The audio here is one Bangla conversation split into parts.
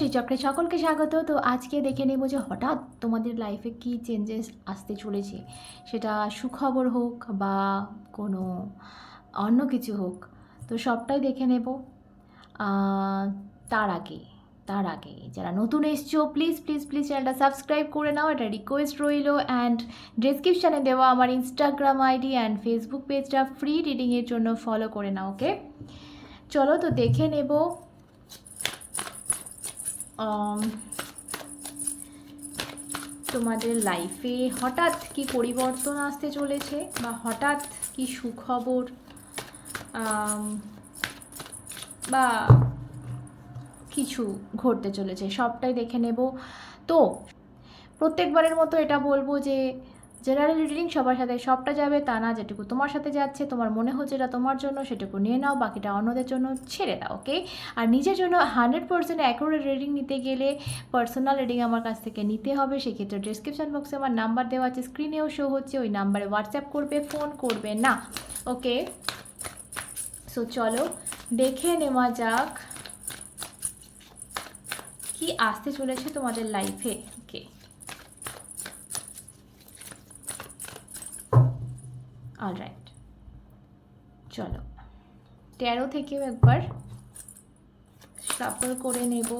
সেই চক্রে সকলকে স্বাগত। তো আজকে দেখে নেব যে হঠাৎ তোমাদের লাইফে কি চেঞ্জেস আসতে চলেছে। সেটা সুখবর হোক বা কোনো অন্য কিছু হোক, তো সবটাই দেখে নেব। তার আগে তার আগে যারা নতুন এসছো প্লিজ প্লিজ প্লিজ চ্যানেলটা সাবস্ক্রাইব করে নাও। এটা রিকোয়েস্ট রইল অ্যান্ড ডিসক্রিপশানে দেওয়া আমার ইনস্টাগ্রাম আইডি অ্যান্ড ফেসবুক পেজটা ফ্রি রিডিংয়ের জন্য ফলো করে নাও ওকে চলো তো দেখে নেব। তোমাদের লাইফে হঠাৎ কি পরিবর্তন আসতে চলেছে বা হঠাৎ কি সুখবর? বা কিছু ঘটতে চলেছে, সবটাই দেখে নেব। তো, প্রত্যেকবারের মতো এটা বলব যে জেনারেল রিডিং সবার সাথে সবটা যাবে, তা না যেটুকু তোমার সাথে যাচ্ছে, তোমার মনে হচ্ছে এটা তোমার জন্য, সেটুকু নিয়ে নাও, বাকিটা অন্যদের জন্য ছেড়ে দাও ওকে আর নিজের জন্য হান্ড্রেড পার্সেন্ট অ্যাকুরেট রিডিং নিতে গেলে পার্সোনাল রিডিং আমার কাছ থেকে নিতে হবে, সেক্ষেত্রে ডিসক্রিপশন বক্সে আমার নাম্বার দেওয়া আছে স্ক্রিনেও শো হচ্ছে, ওই নাম্বারে হোয়াটসঅ্যাপ করবে ফোন করবে না ওকে সো চলো, দেখে নেওয়া যাক, কি আসতে চলেছে তোমাদের লাইফে ওকে অলরাইট চলো। তেরো থেকেও একবার সাফল করে নেব।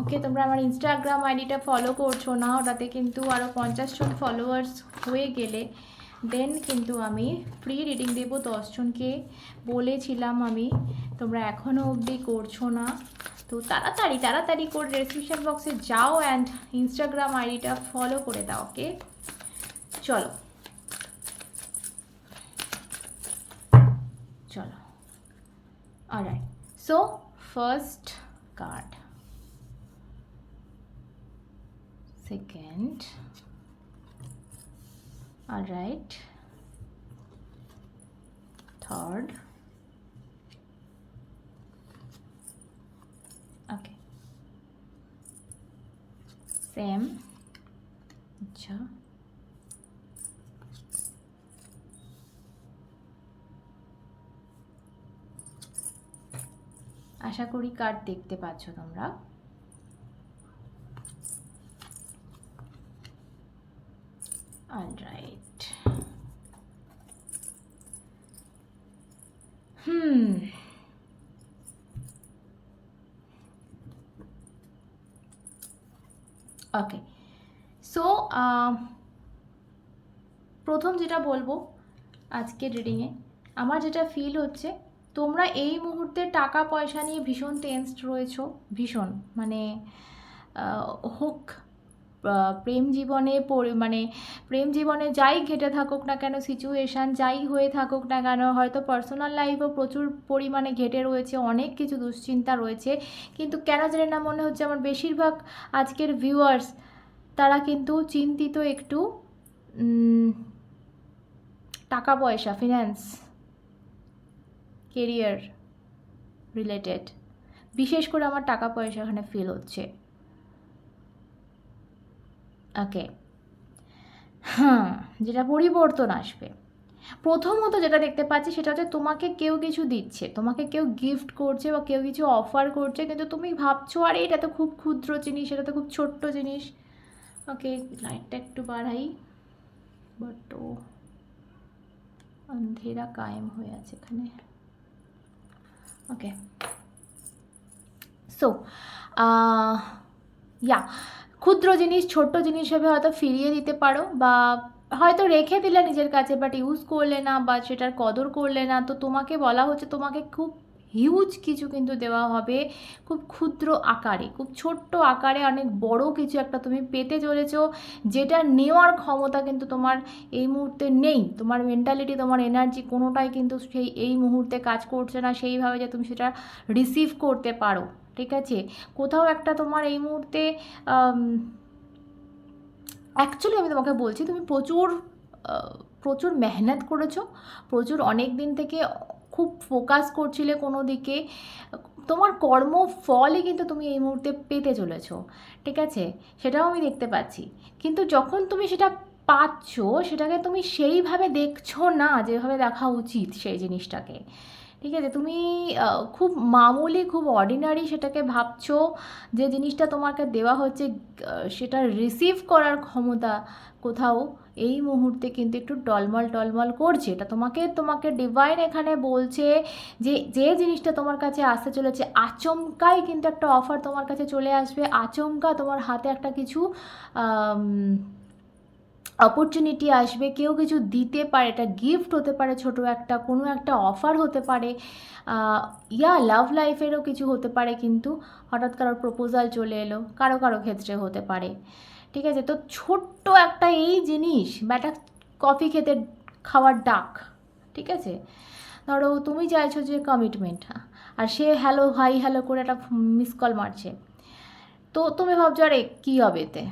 ওকে তোমরা আমার ইনস্টাগ্রাম আইডিটা ফলো করছ না, ওটাতে কিন্তু আরও পঞ্চাশ জন ফলোয়ার্স হয়ে গেলে দেন কিন্তু আমি ফ্রি রিডিং দেবো। দশজনকে বলেছিলাম আমি, তোমরা এখনও অবধি করছ না। তো তাড়াতাড়ি তাড়াতাড়ি করে ডেসক্রিপশন বক্সে যাও অ্যান্ড ইনস্টাগ্রাম আইডিটা ফলো করে দাও ওকে চলো চলো alright so first card second all right third okay same আশা করি কার্ড দেখতে পাচ্ছ তোমরা right. Hmm. ওকে সো প্রথম যেটা বলব আজকের রিডিংয়ে আমার যেটা ফিল হচ্ছে তোমরা এই মুহূর্তে টাকা পয়সা নিয়ে ভীষণ টেন্সড রয়েছো, ভীষণ মানে হোক প্রেম জীবনে মানে প্রেম জীবনে যাই ঘেটে থাকুক না কেন সিচুয়েশান যাই হয়ে থাকুক না কেন, হয়তো পার্সোনাল লাইফও প্রচুর পরিমাণে ঘেটে রয়েছে, অনেক কিছু দুশ্চিন্তা রয়েছে, কিন্তু কেন জানি না মনে হচ্ছে আমার বেশিরভাগ আজকের ভিউয়ার্স তারা কিন্তু চিন্তিত একটু টাকা পয়সা ফিন্যান্স কেরিয়ার রিলেটেড বিশেষ করে আমার টাকা পয়সা এখানে ফিল হচ্ছে। ওকে হ্যাঁ যেটা পরিবর্তন আসবে। প্রথমত যেটা দেখতে পাচ্ছি সেটা হচ্ছে তোমাকে কেউ কিছু দিচ্ছে, তোমাকে কেউ গিফট করছে বা কেউ কিছু অফার করছে, কিন্তু তুমি ভাবছ, আরে, এটা তো খুব ক্ষুদ্র জিনিস, এটা তো খুব ছোট্ট জিনিস। ওকে লাইটটা একটু বাড়াই বাট ও, অন্ধেরা কায়েম হয়ে আছে এখানে। ওকে সো ইয়া ক্ষুদ্র জিনিস, ছোট্ট জিনিস হিসেবে হয়তো ফিরিয়ে দিতে পারো বা হয়তো রেখে দিলে নিজের কাছে বাট ইউজ করলে না বা সেটার কদর করলে না। তো তোমাকে বলা হচ্ছে, তোমাকে খুব হিউজ কিছু কিন্তু দেওয়া হবে খুব ক্ষুদ্র আকারে, খুব ছোট্ট আকারে অনেক বড় কিছু একটা তুমি পেতে চলেছ, যেটা নেওয়ার ক্ষমতা কিন্তু তোমার এই মুহূর্তে নেই। তোমার মেন্টালিটি তোমার এনার্জি কোনোটাই কিন্তু সেই, এই মুহূর্তে কাজ করছে না, সেইভাবে যে তুমি সেটা রিসিভ করতে পারো, ঠিক আছে? কোথাও একটা তোমার এই মুহূর্তে অ্যাকচুয়ালি আমি তোমাকে বলছি, তুমি প্রচুর প্রচুর মেহনত করেছ, প্রচুর অনেক দিন থেকে খুব ফোকাস করছিলে কোনো দিকে, তোমার কর্মফলই কিন্তু তুমি এই মুহূর্তে পেতে চলেছো, ঠিক আছে? সেটাও আমি দেখতে পাচ্ছি। কিন্তু যখন তুমি সেটা পাচ্ছ, সেটাকে তুমি সেইভাবে দেখছ না যেভাবে দেখা উচিত সেই জিনিসটাকে, ঠিক আছে? তুমি খুব মামুলি, খুব অর্ডিনারি সেটাকে ভাবছ, যে জিনিসটা তোমাকে দেওয়া হচ্ছে সেটা রিসিভ করার ক্ষমতা কোথাও এই মুহূর্তে কিন্তু একটু টলমল টলমল করছে। এটা তোমাকে তোমাকে ডিভাইন এখানে বলছে যে যে জিনিসটা তোমার কাছে আসতে চলেছে, আচমকাই কিন্তু একটা অফার তোমার কাছে চলে আসবে। আচমকা তোমার হাতে একটা কিছু অপরচুনিটি আসবে। কেউ কিছু দিতে পারে এটা গিফট হতে পারে, ছোট একটা, কোনো একটা অফার হতে পারে। ইয়া লাভ লাইফেরও কিছু হতে পারে কিন্তু হঠাৎ কারোর প্রপোজাল চলে এলো, কারও কারও ক্ষেত্রে হতে পারে। ঠিক আছে? তো ছোট্ট একটা এই জিনিস বা একটা কফি খেতে খাওয়ার ডাক, ঠিক আছে? ধরো তুমি চাইছো যে কমিটমেন্ট আর সে হ্যালো হাই হ্যালো করে একটা মিস কল মারছে। তো তুমি ভাবছ, আরে, কী হবে এতে?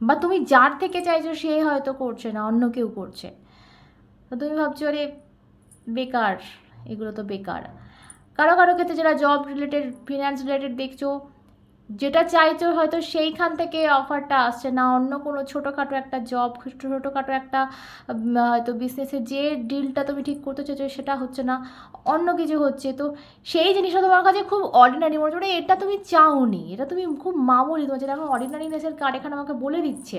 বা তুমি যার থেকে চাইছো সে হয়তো করছে না, অন্য কেউ করছে। তো তুমি ভাবছ, আরে, বেকার, এগুলো তো বেকার। কারও কারও ক্ষেত্রে যারা জব রিলেটেড ফিনান্স রিলেটেড দেখছ যেটা চাইছো হয়তো সেইখান থেকে অফারটা আসছে না। অন্য কোনো ছোটোখাটো একটা জব ছোটোখাটো একটা হয়তো বিজনেসে যে ডিলটা তুমি ঠিক করতে চাইছো সেটা হচ্ছে না, অন্য কিছু হচ্ছে। তো সেই জিনিসটা তোমার কাছে খুব অর্ডিনারি মনে হচ্ছে। মানে এটা তুমি চাওনি, এটা তুমি খুব মামুলি তোমার যেটা এখন অর্ডিনারিনেসের কার্ড এখানে আমাকে বলে দিচ্ছে।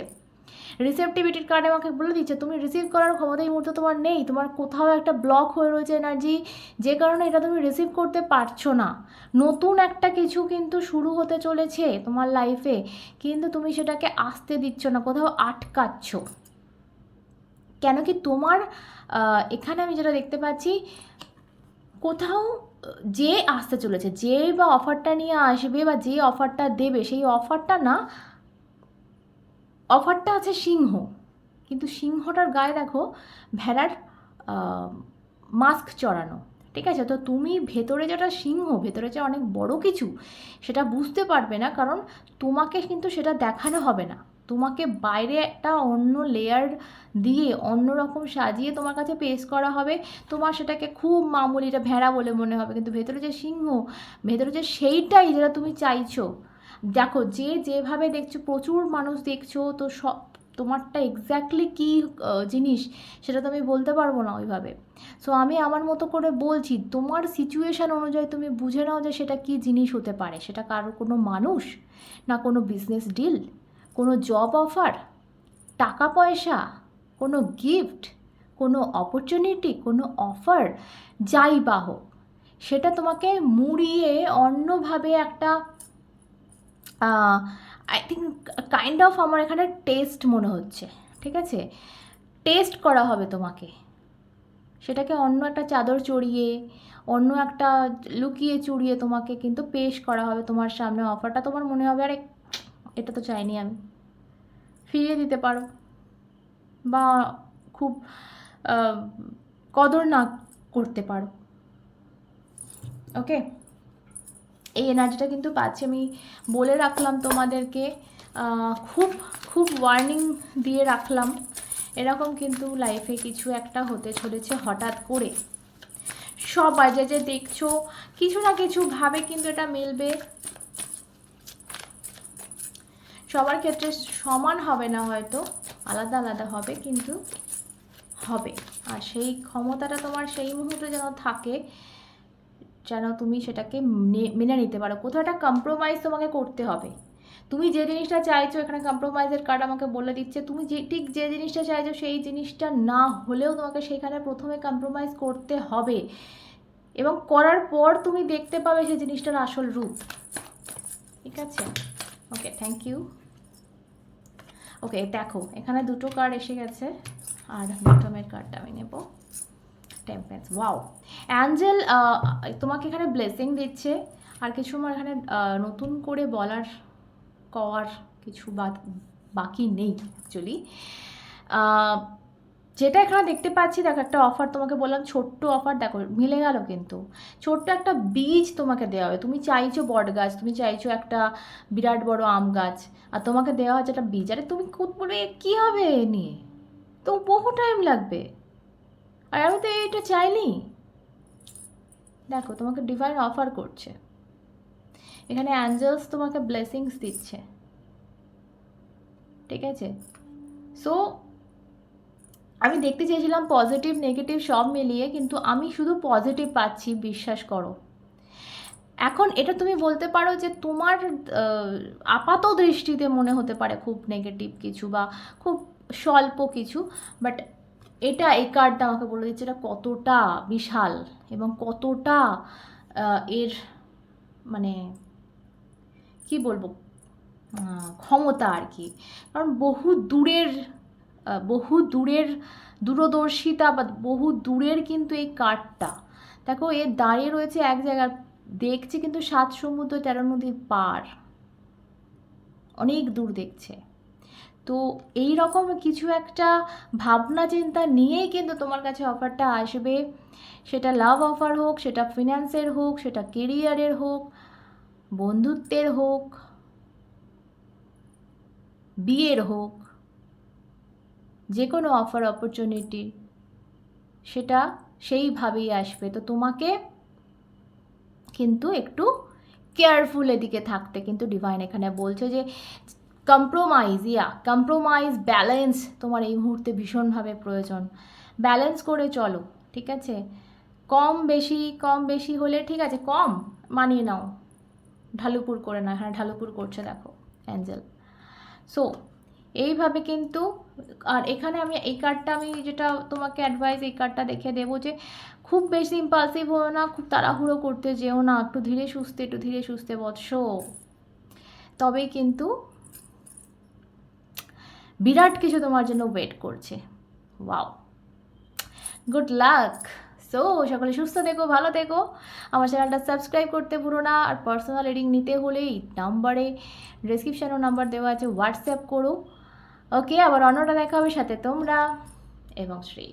রিসেপটিভিটির কার্ড আমাকে বলে দিচ্ছে তুমি রিসিভ করার ক্ষমতা এই মুহূর্তে তোমার নেই, তোমার কোথাও একটা ব্লক হয়ে রয়েছে এনার্জি যে কারণে এটা তুমি রিসিভ করতে পারছ না। নতুন একটা কিছু কিন্তু শুরু হতে চলেছে তোমার লাইফে কিন্তু তুমি সেটাকে আসতে দিচ্ছ না, কোথাও আটকাচ্ছ। কেন কি তোমার এখানে আমি যেটা দেখতে পাচ্ছি, কোথাও যে আসতে চলেছে, যে বা অফারটা নিয়ে আসবে বা যে অফারটা দেবে, সেই অফারটা না অফারটা আছে সিংহ। কিন্তু সিংহটার গায়ে দেখো, ভেড়ার মাস্ক চড়ানো। ঠিক আছে? তো তুমি ভেতরে যেটা সিংহ, ভেতরে যে অনেক বড় কিছু, সেটা বুঝতে পারবে না, কারণ তোমাকে কিন্তু সেটা দেখানো হবে না। তোমাকে বাইরে একটা অন্য লেয়ার দিয়ে, অন্য রকম সাজিয়ে তোমার কাছে পেশ করা হবে। তোমার সেটাকে খুব মামুলি এটা ভেড়া বলে মনে হবে। কিন্তু ভেতরে যে সিংহ, ভেতরে যে সেইটাই যেটা তুমি চাইছো দেখো, যে যেভাবে দেখছ, প্রচুর মানুষ দেখছ, তো সব, তোমারটা এক্স্যাক্টলি কী জিনিস সেটা তো আমি বলতে পারব না ওইভাবে। সো আমি আমার মতো করে বলছি, তোমার সিচুয়েশান অনুযায়ী তুমি বুঝে নাও যে সেটা কী জিনিস হতে পারে। সেটা কারও কোনো মানুষ না কোনো বিজনেস ডিল কোনো জব অফার টাকা পয়সা, কোনো গিফট কোনো অপরচুনিটি কোনো অফার যাই বা হোক, সেটা তোমাকে মুড়িয়ে অন্যভাবে একটা আই থিঙ্ক কাইন্ড অফ আমার এখানে টেস্ট মনে হচ্ছে, ঠিক আছে? টেস্ট করা হবে তোমাকে। সেটাকে অন্য একটা চাদর চড়িয়ে, অন্য একটা লুকিয়ে চুড়িয়ে তোমাকে কিন্তু পেশ করা হবে তোমার সামনে। অফারটা তোমার মনে হবে, আরে, এটা তো চাইনি আমি। ফিরিয়ে দিতে পারো। বা খুব কদর না করতে পারো। ওকে এই এনার্জিটা কিন্তু পাচ্ছি। আমি বলে রাখলাম তোমাদেরকে খুব খুব ওয়ার্নিং দিয়ে রাখলাম। এরকম কিন্তু লাইফে কিছু একটা হতে চলেছে হঠাৎ করে। সবাই যে যে দেখছ, কিছু না কিছু ভাবে কিন্তু এটা মিলবে। সবার ক্ষেত্রে সমান হবে না হয়তো, আলাদা আলাদা হবে কিন্তু হবে। আর সেই ক্ষমতাটা তোমার সেই মুহূর্তে যেন থাকে যেন তুমি সেটাকে মেনে নিতে পারো। কোথাও একটা কম্প্রোমাইজ তোমাকে করতে হবে। তুমি যে জিনিসটা চাইছো, এখানে কম্প্রোমাইজের কার্ড আমাকে বলে দিচ্ছে, তুমি যে, ঠিক যে জিনিসটা চাইছো, সেই জিনিসটা না হলেও তোমাকে সেখানে প্রথমে কম্প্রোমাইজ করতে হবে। এবং করার পর তুমি দেখতে পাবে সেই জিনিসটার আসল রূপ। ঠিক আছে? ওকে থ্যাংক ইউ ওকে দেখো, এখানে দুটো কার্ড এসে গেছে, আর বটমের কার্ডটা আমি নেব। টেম্পারেন্স ওয়াও অ্যাঞ্জেল তোমাকে এখানে ব্লেসিং দিচ্ছে। আর কিছু আমার এখানে নতুন করে বলার কওয়ার কিছু বাকি নেই অ্যাকচুয়ালি যেটা এখানে দেখতে পাচ্ছি, দেখো, একটা অফার তোমাকে বললাম, ছোট্ট অফার দেখো, মিলে গেল কিন্তু। ছোট্ট একটা বীজ তোমাকে দেওয়া হবে। তুমি চাইছো বট গাছ, তুমি চাইছো একটা বিরাট বড় আম গাছ, আর তোমাকে দেওয়া হচ্ছে একটা বীজ। আরে তুমি বলবে কী হবে এ নিয়ে? তো বহু টাইম লাগবে। আর আমি তো এইটা চাইনি। দেখো, তোমাকে ডিভাইন অফার করছে। এখানে অ্যাঞ্জেলস তোমাকে ব্লেসিংস দিচ্ছে। ঠিক আছে? সো আমি দেখতে চেয়েছিলাম পজিটিভ নেগেটিভ সব মিলিয়ে, কিন্তু আমি শুধু পজিটিভ পাচ্ছি, বিশ্বাস করো। এখন এটা তুমি বলতে পারো যে তোমার আপাত দৃষ্টিতে মনে হতে পারে খুব নেগেটিভ কিছু বা খুব স্বল্প কিছু বাট এটা এই কার্ডটা আমাকে বলে দিচ্ছে, এটা কতটা বিশাল এবং কতটা এর মানে কি বলব ক্ষমতা আর কি। কারণ বহু দূরের বহু দূরের দূরদর্শিতা বা বহু দূরের কিন্তু এই কার্ডটা দেখো এ দাঁড়িয়ে রয়েছে এক জায়গায়, দেখছে কিন্তু সাত সমুদ্র তেরো নদীর পার। অনেক দূর দেখছে। তো এই রকম কিছু একটা ভাবনা চিন্তা নিয়েই কিন্তু তোমার কাছে অফারটা আসবে। সেটা লাভ অফার হোক, সেটা ফিনান্সের হোক, সেটা কেরিয়ারের হোক, বন্ধুত্বের হোক, বিয়ের হোক যে কোনো অফার অপরচুনিটি, সেটা সেইভাবেই আসবে। তো তোমাকে কিন্তু একটু কেয়ারফুল এদিকে থাকতে কিন্তু ডিভাইন এখানে বলছে যে কম্প্রোমাইজ ইয়া কম্প্রোমাইজ ব্যালেন্স তোমার এই মুহূর্তে ভীষণভাবে প্রয়োজন। ব্যালেন্স করে চলো, ঠিক আছে? কম বেশি কম বেশি হলে, ঠিক আছে, কম মানিয়ে নাও। ঢালুপুর করে না হ্যাঁ ঢালুপুর করছে, দেখো, অ্যাঞ্জেল। সো এইভাবে কিন্তু, আর এখানে আমি, এই কার্ডটা আমি যেটা তোমাকে অ্যাডভাইস এই কার্ডটা দেখে দেবো যে, খুব বেশি ইম্পালসিভ হও না, খুব তাড়াহুড়ো করতে যেও না, একটু ধীরে সুস্থে, একটু ধীরে সুস্থে বৎস তবেই কিন্তু বিরাট কিছু তোমার জন্য ওয়েট করছে। ওয়াও গুড লাক সো সকলে সুস্থ থেকো, ভালো থেকো। আমার চ্যানেলটা সাবস্ক্রাইব করতে ভুলো না, আর পার্সোনাল রিডিং নিতে হলে এই নাম্বারে ডিসক্রিপশানও নাম্বার দেওয়া আছে হোয়াটসঅ্যাপ করো। ওকে আবার অন্যটা দেখা হবে সাথে তোমরা এবং শ্রী।